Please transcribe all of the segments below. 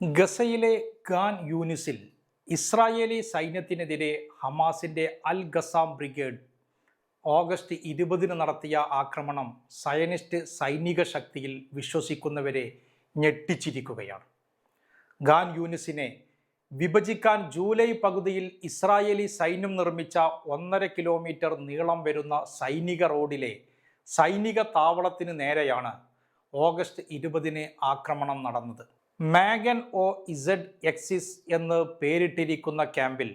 ഗസയിലെ ഖാൻ യൂനിസിൽ ഇസ്രായേലി സൈന്യത്തിനെതിരെ ഹമാസിന്റെ അൽ Qassam brigade August ഇരുപതിന് നടത്തിയ ആക്രമണം സയനിസ്റ്റ് സൈനിക ശക്തിയിൽ വിശ്വസിക്കുന്നവരെ ഞെട്ടിച്ചിരിക്കുകയാണ്. ഖാൻ യൂനിസിനെ വിഭജിക്കാൻ ജൂലൈ പകുതിയിൽ ഇസ്രായേലി സൈന്യം നിർമ്മിച്ച ഒന്നര കിലോമീറ്റർ നീളം വരുന്ന സൈനിക റോഡിലെ സൈനിക താവളത്തിന് നേരെയാണ് ഓഗസ്റ്റ് ഇരുപതിന് ആക്രമണം നടന്നത്. മാഗൻ ഒ ഇസഡ് എക്സിസ് എന്ന് പേരിട്ടിരിക്കുന്ന ക്യാമ്പിൽ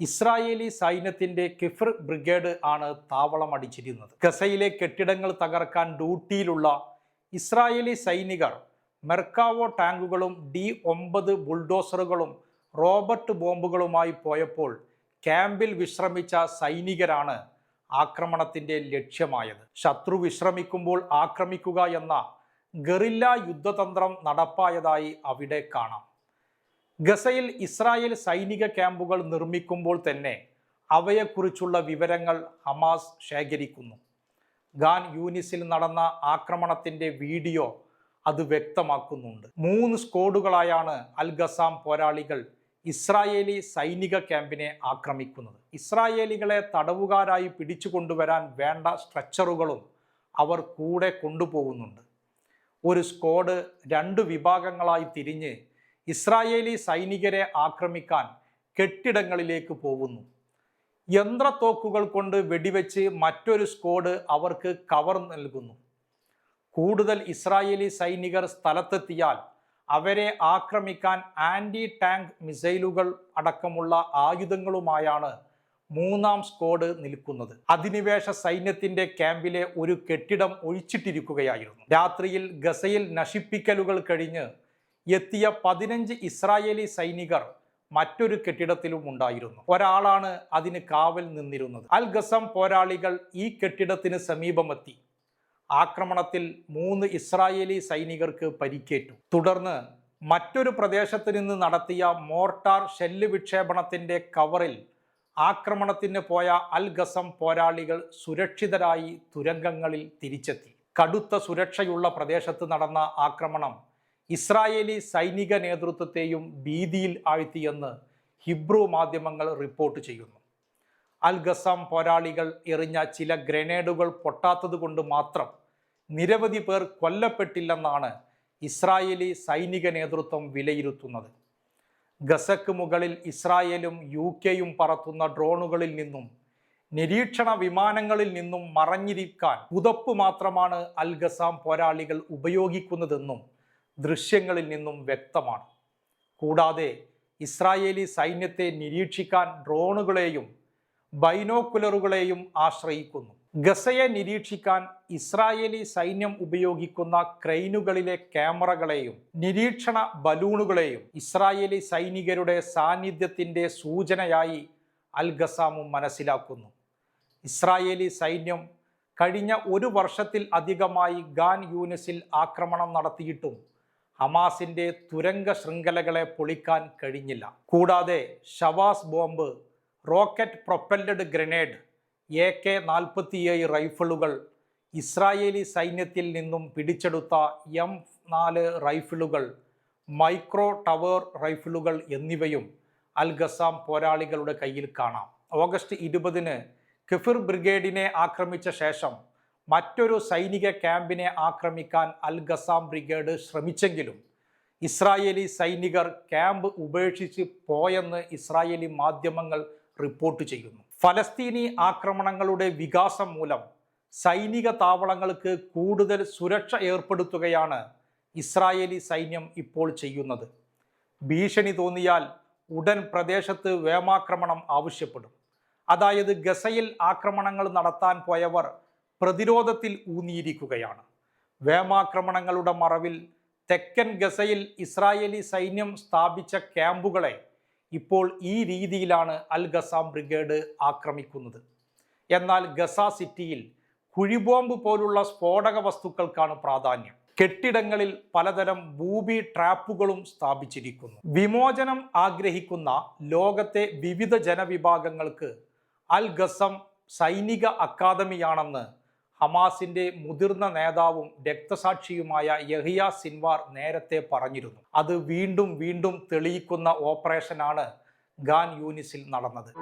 ഇസ്രായേലി സൈന്യത്തിന്റെ കിഫർ ബ്രിഗേഡ് ആണ് താവളം അടിച്ചിരുന്നത് ഗസയിലെ കെട്ടിടങ്ങൾ തകർക്കാൻ ഡ്യൂട്ടിയിലുള്ള ഇസ്രായേലി സൈനികർ മെർക്കാവോ ടാങ്കുകളും ഡി ഒമ്പത് ബുൾഡോസറുകളും റോബർട്ട് ബോംബുകളുമായി പോയപ്പോൾ ക്യാമ്പിൽ വിശ്രമിച്ച സൈനികരാണ് ആക്രമണത്തിന്റെ ലക്ഷ്യമായത്. ശത്രു വിശ്രമിക്കുമ്പോൾ ആക്രമിക്കുക എന്ന ഗറില്ല യുദ്ധതന്ത്രം നടപ്പായതായി അവിടെ കാണാം. ഗസയിൽ ഇസ്രായേൽ സൈനിക ക്യാമ്പുകൾ നിർമ്മിക്കുമ്പോൾ തന്നെ അവയെക്കുറിച്ചുള്ള വിവരങ്ങൾ ഹമാസ് ശേഖരിക്കുന്നു. ഖാൻ യൂനിസിൽ നടന്ന ആക്രമണത്തിന്റെ വീഡിയോ അത് വ്യക്തമാക്കുന്നുണ്ട്. മൂന്ന് സ്ക്വാഡുകളായാണ് അൽ ഗസാം പോരാളികൾ ഇസ്രായേലി സൈനിക ക്യാമ്പിനെ ആക്രമിക്കുന്നത്. ഇസ്രായേലികളെ തടവുകാരായി പിടിച്ചു കൊണ്ടുവരാൻ വേണ്ട സ്ട്രക്ചറുകളും അവർ കൂടെ കൊണ്ടുപോകുന്നുണ്ട്. ഒരു സ്ക്വാഡ് രണ്ട് വിഭാഗങ്ങളായി തിരിഞ്ഞ് ഇസ്രായേലി സൈനികരെ ആക്രമിക്കാൻ കെട്ടിടങ്ങളിലേക്ക് പോകുന്നു. യന്ത്രത്തോക്കുകൾ കൊണ്ട് വെടിവെച്ച് മറ്റൊരു സ്ക്വാഡ് അവർക്ക് കവർ നൽകുന്നു. കൂടുതൽ ഇസ്രായേലി സൈനികർ സ്ഥലത്തെത്തിയാൽ അവരെ ആക്രമിക്കാൻ ആന്റി ടാങ്ക് മിസൈലുകൾ അടക്കമുള്ള ആയുധങ്ങളുമായാണ് മൂന്നാം സ്ക്വാഡ് നിൽക്കുന്നത്. അധിനിവേശ സൈന്യത്തിന്റെ ക്യാമ്പിലെ ഒരു കെട്ടിടം ഒഴിച്ചിട്ടിരിക്കുകയായിരുന്നു. രാത്രിയിൽ ഗസയിൽ നശിപ്പിക്കലുകൾ കഴിഞ്ഞ് എത്തിയ പതിനഞ്ച് ഇസ്രായേലി സൈനികർ മറ്റൊരു കെട്ടിടത്തിലും ഉണ്ടായിരുന്നു. ഒരാളാണ് അതിന് കാവൽ നിന്നിരുന്നത്. അൽ ഗസം പോരാളികൾ ഈ കെട്ടിടത്തിന് സമീപമെത്തി. ആക്രമണത്തിൽ മൂന്ന് ഇസ്രായേലി സൈനികർക്ക് പരിക്കേറ്റു. തുടർന്ന് മറ്റൊരു പ്രദേശത്ത് നിന്ന് നടത്തിയ മോർട്ടാർ ഷെല്ല് വിക്ഷേപണത്തിന്റെ കവറിൽ ആക്രമണത്തിന് പോയ അൽ ഗസം പോരാളികൾ സുരക്ഷിതരായി തുരങ്കങ്ങളിൽ തിരിച്ചെത്തി. കടുത്ത സുരക്ഷയുള്ള പ്രദേശത്ത് നടന്ന ആക്രമണം ഇസ്രായേലി സൈനിക നേതൃത്വത്തെയും ഭീതിയിൽ ആഴ്ത്തിയെന്ന് ഹിബ്രു മാധ്യമങ്ങൾ റിപ്പോർട്ട് ചെയ്യുന്നു. അൽ ഗസാം പോരാളികൾ എറിഞ്ഞ ചില ഗ്രനേഡുകൾ പൊട്ടാത്തത് കൊണ്ട് മാത്രം നിരവധി പേർ കൊല്ലപ്പെട്ടില്ലെന്നാണ് ഇസ്രായേലി സൈനിക നേതൃത്വം വിലയിരുത്തുന്നത്. ഗസക്ക് മുകളിൽ ഇസ്രായേലും യു കെയും പറത്തുന്ന ഡ്രോണുകളിൽ നിന്നും നിരീക്ഷണ വിമാനങ്ങളിൽ നിന്നും മറഞ്ഞിരിക്കാൻ പുതപ്പ് മാത്രമാണ് അൽ ഗസാം പോരാളികൾ ഉപയോഗിക്കുന്നതെന്നും ദൃശ്യങ്ങളിൽ നിന്നും വ്യക്തമാണ്. കൂടാതെ ഇസ്രായേലി സൈന്യത്തെ നിരീക്ഷിക്കാൻ ഡ്രോണുകളെയും ബൈനോക്കുലറുകളെയും ആശ്രയിക്കുന്നു. ഗസയെ നിരീക്ഷിക്കാൻ ഇസ്രായേലി സൈന്യം ഉപയോഗിക്കുന്ന ക്രെയിനുകളിലെ ക്യാമറകളെയും നിരീക്ഷണ ബലൂണുകളെയും ഇസ്രായേലി സൈനികരുടെ സാന്നിധ്യത്തിന്റെ സൂചനയായി അൽ ഗസാമും മനസ്സിലാക്കുന്നു. ഇസ്രായേലി സൈന്യം കഴിഞ്ഞ ഒരു വർഷത്തിൽ അധികമായി ഗാൻ യൂനിസിൽ ആക്രമണം നടത്തിയിട്ടും ഹമാസിന്റെ തുരങ്ക ശൃംഖലകളെ പൊളിക്കാൻ കഴിഞ്ഞില്ല. കൂടാതെ Shavas bomb rocket propelled grenade A K നാൽപ്പത്തിയേഴ് റൈഫിളുകൾ ഇസ്രായേലി സൈന്യത്തിൽ നിന്നും പിടിച്ചെടുത്ത എം നാല് റൈഫിളുകൾ മൈക്രോ ടവർ റൈഫിളുകൾ എന്നിവയും അൽ ഗസാം പോരാളികളുടെ കയ്യിൽ കാണാം. ഓഗസ്റ്റ് ഇരുപതിന് കിഫിർ ബ്രിഗേഡിനെ ആക്രമിച്ച ശേഷം മറ്റൊരു സൈനിക ക്യാമ്പിനെ ആക്രമിക്കാൻ അൽ ഗസാം ബ്രിഗേഡ് ശ്രമിച്ചെങ്കിലും ഇസ്രായേലി സൈനികർ ക്യാമ്പ് ഉപേക്ഷിച്ച് പോയെന്ന് ഇസ്രായേലി മാധ്യമങ്ങൾ റിപ്പോർട്ട് ചെയ്യുന്നു. ഫലസ്തീനി ആക്രമണങ്ങളുടെ വികാസം മൂലം സൈനിക താവളങ്ങൾക്ക് കൂടുതൽ സുരക്ഷ ഏർപ്പെടുത്തുകയാണ് ഇസ്രായേലി സൈന്യം ഇപ്പോൾ ചെയ്യുന്നത്. ഭീഷണി തോന്നിയാൽ ഉടൻ പ്രദേശത്ത് വ്യോമാക്രമണം ആവശ്യപ്പെടും. അതായത് ഗസയിൽ ആക്രമണങ്ങൾ നടത്താൻ പോയവർ പ്രതിരോധത്തിൽ ഊന്നിയിരിക്കുകയാണ്. വ്യോമാക്രമണങ്ങളുടെ മറവിൽ തെക്കൻ ഗസയിൽ ഇസ്രായേലി സൈന്യം സ്ഥാപിച്ച ക്യാമ്പുകളെ ഇപ്പോൾ ഈ രീതിയിലാണ് അൽ ഗസാം ബ്രിഗേഡ് ആക്രമിക്കുന്നത്. എന്നാൽ ഗസ സിറ്റിയിൽ കുഴിബോംബ് പോലുള്ള സ്ഫോടക വസ്തുക്കൾക്കാണ് പ്രാധാന്യം. കെട്ടിടങ്ങളിൽ പലതരം ഭൂമി ട്രാപ്പുകളും സ്ഥാപിച്ചിരിക്കുന്നു. വിമോചനം ആഗ്രഹിക്കുന്ന ലോകത്തെ വിവിധ ജനവിഭാഗങ്ങൾക്ക് അൽ ഗസം സൈനിക അക്കാദമിയാണെന്ന് ഹമാസിന്റെ മുതിർന്ന നേതാവും രക്തസാക്ഷിയുമായ യഹിയ സിൻവാർ നേരത്തെ പറഞ്ഞിരുന്നു. അത് വീണ്ടും വീണ്ടും തെളിയിക്കുന്ന ഓപ്പറേഷനാണ് ഗാൻ യൂനിസിൽ നടന്നത്.